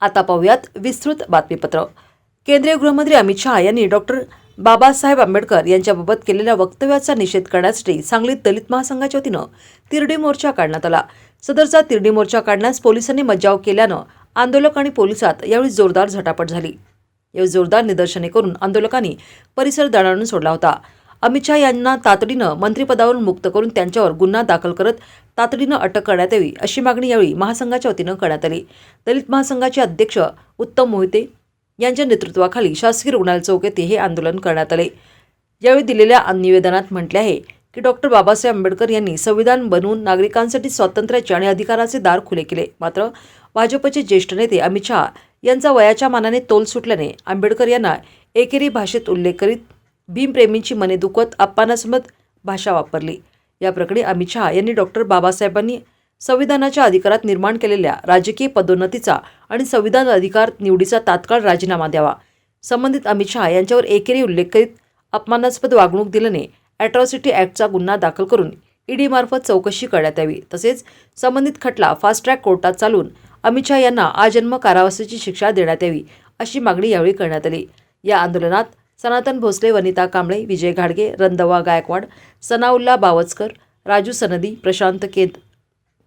आता पाहूयात विस्तृत बातमीपत्र. केंद्रीय गृहमंत्री अमित शहा यांनी डॉक्टर बाबासाहेब आंबेडकर यांच्याबाबत केलेल्या वक्तव्याचा निषेध करण्यासाठी सांगलीत दलित महासंघाच्या वतीनं तिरडी मोर्चा काढण्यात आला. सदरचा तिरडी मोर्चा काढण्यास पोलिसांनी मज्जाव केल्यानं आंदोलक आणि पोलिसात यावेळी जोरदार झटापट झाली. यावेळी जोरदार निदर्शने करून आंदोलकांनी परिसर दणाणून सोडला होता. अमित शहा यांना तातडीनं मंत्रिपदावरून मुक्त करून त्यांच्यावर गुन्हा दाखल करत तातडीनं अटक करण्यात यावी अशी मागणी यावेळी महासंघाच्या वतीनं करण्यात आली. दलित महासंघाचे अध्यक्ष उत्तम मोहिते यांच्या नेतृत्वाखाली शासकीय रुग्णालय चौक येथे हे आंदोलन करण्यात आले. यावेळी दिलेल्या निवेदनात म्हटले आहे की डॉक्टर बाबासाहेब आंबेडकर यांनी संविधान बनवून नागरिकांसाठी स्वातंत्र्याचे आणि अधिकाराचे दार खुले केले. मात्र भाजपचे ज्येष्ठ नेते अमित शहा यांचा वयाच्या मानाने तोल सुटल्याने आंबेडकर यांना एकेरी भाषेत उल्लेख करीत भीमप्रेमींची मने दुखत अपमानास्पद भाषा वापरली. या प्रकरणी अमित शहा यांनी डॉक्टर बाबासाहेबांनी संविधानाच्या अधिकारात निर्माण केलेल्या राजकीय पदोन्नतीचा आणि संविधान अधिकार निवडीचा तात्काळ राजीनामा द्यावा. संबंधित अमित शहा यांच्यावर एकेरी उल्लेख करीत अपमानास्पद वागणूक दिल्याने अॅट्रॉसिटी ॲक्टचा गुन्हा दाखल करून ईडीमार्फत चौकशी करण्यात यावी. तसेच संबंधित खटला फास्ट ट्रॅक कोर्टात चालून अमित शहा यांना आजन्म कारावासाची शिक्षा देण्यात यावी अशी मागणी यावेळी करण्यात आली. या आंदोलनात सनातन भोसले वनिता कांबळे विजय घाडगे रंदवा गायकवाड सनाउल्ला बावचकर राजू सनदी प्रशांत केद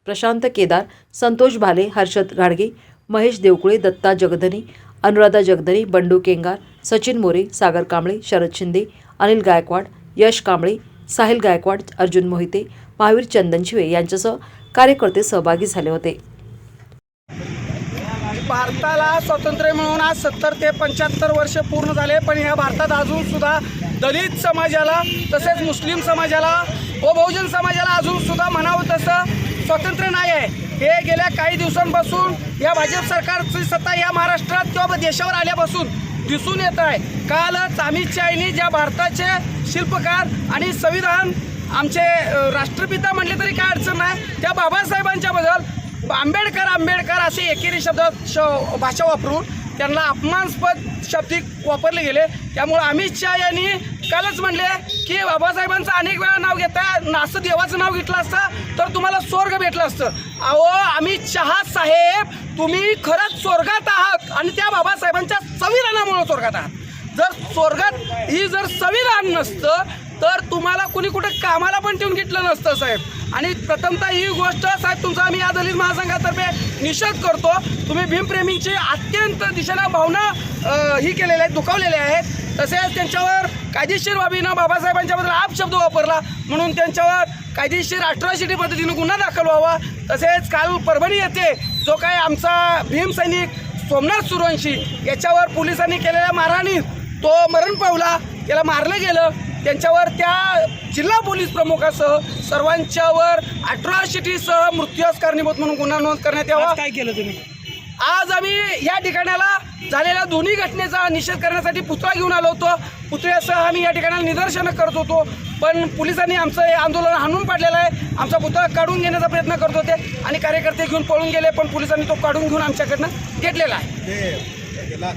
प्रशांत केदार संतोष भाले हर्षद घाडगे महेश देवकुळे दत्ता जगधनी अनुराधा जगधनी बंडू केंगार सचिन मोरे सागर कांबळे शरद शिंदे अनिल गायकवाड यश कांबळे साहिल गायकवाड अर्जुन मोहिते महावीर चंदनशिवे यांच्यासह कार्यकर्ते सहभागी झाले होते. भारताला स्वातंत्र्य मिळून आज सत्तर ते पंच्याहत्तर वर्ष पूर्ण झाले पण ह्या भारतात अजून सुद्धा दलित समाजाला तसेच मुस्लिम समाजाला व बहुजन समाजाला अजून सुद्धा म्हणावं तसं स्वातंत्र्य नाही आहे. हे गेल्या काही दिवसांपासून या भाजप सरकारची सत्ता या महाराष्ट्रात किंवा देशावर आल्यापासून दिसून येत आहे. कालच अमित शहानी ज्या भारताचे शिल्पकार आणि संविधान आमचे राष्ट्रपिता म्हटले तरी काय अडचण नाही. त्या बाबासाहेबांच्याबद्दल आंबेडकर आंबेडकर असे एकेरी शब्द श भाषा वापरून त्यांना अपमानस्पद शब्दिक वापरले गेले. त्यामुळे अमित शहा यांनी कालच म्हणले की बाबासाहेबांचं अनेक वेळा नाव घेता असं देवाचं नाव घेतलं असतं तर तुम्हाला स्वर्ग भेटलं असतं. अहो अमित शहा साहेब तुम्ही खरंच स्वर्गात आहात आणि त्या बाबासाहेबांच्या संविधानामुळे स्वर्गात आहात. जर स्वर्गात ही जर संविधान नसतं तर तुम्हाला कुणी कुठं कामाला पण ठेवून घेतलं नसतं साहेब. आणि प्रथमतः ही गोष्ट साहेब तुमचा आम्ही या दलित महासंघातर्फे निषेध करतो. तुम्ही भीमप्रेमींची अत्यंत दिशेनं भावना ही केलेल्या आहेत दुखावलेल्या आहेत. तसेच त्यांच्यावर कायदेशीर बाबीनं बाबासाहेबांच्याबद्दल आपशब्द वापरला. म्हणून त्यांच्यावर कायदेशीर अठराशिटी पद्धतीनं गुन्हा दाखल व्हावा. तसेच काल परभणी येथे जो काय आमचा भीम सैनिक सोमनाथ सुरवंशी याच्यावर पोलिसांनी केलेल्या मारहाणीत तो मरण पावला. त्याला मारलं गेलं. त्यांच्यावर त्या जिल्हा पोलीस प्रमुखासह सर्वांच्यावर अठराशिटीसह मृत्यूस कारणीभूत म्हणून गुन्हा नोंद करण्यात यावा. काय केलं तुम्ही? आज आम्ही या ठिकाणाला झालेल्या दोन्ही घटनेचा निषेध करण्यासाठी पुतळा घेऊन आलो होतो. पुतळ्यासह आम्ही या ठिकाणाला निदर्शनं करत होतो. पण पोलिसांनी आमचं हे आंदोलन हाणून पाडलेलं आहे. आमचा पुतळा काढून घेण्याचा प्रयत्न करत होते आणि कार्यकर्ते घेऊन पळून गेले पण पोलिसांनी तो काढून घेऊन आमच्याकडनं घेतलेला आहे.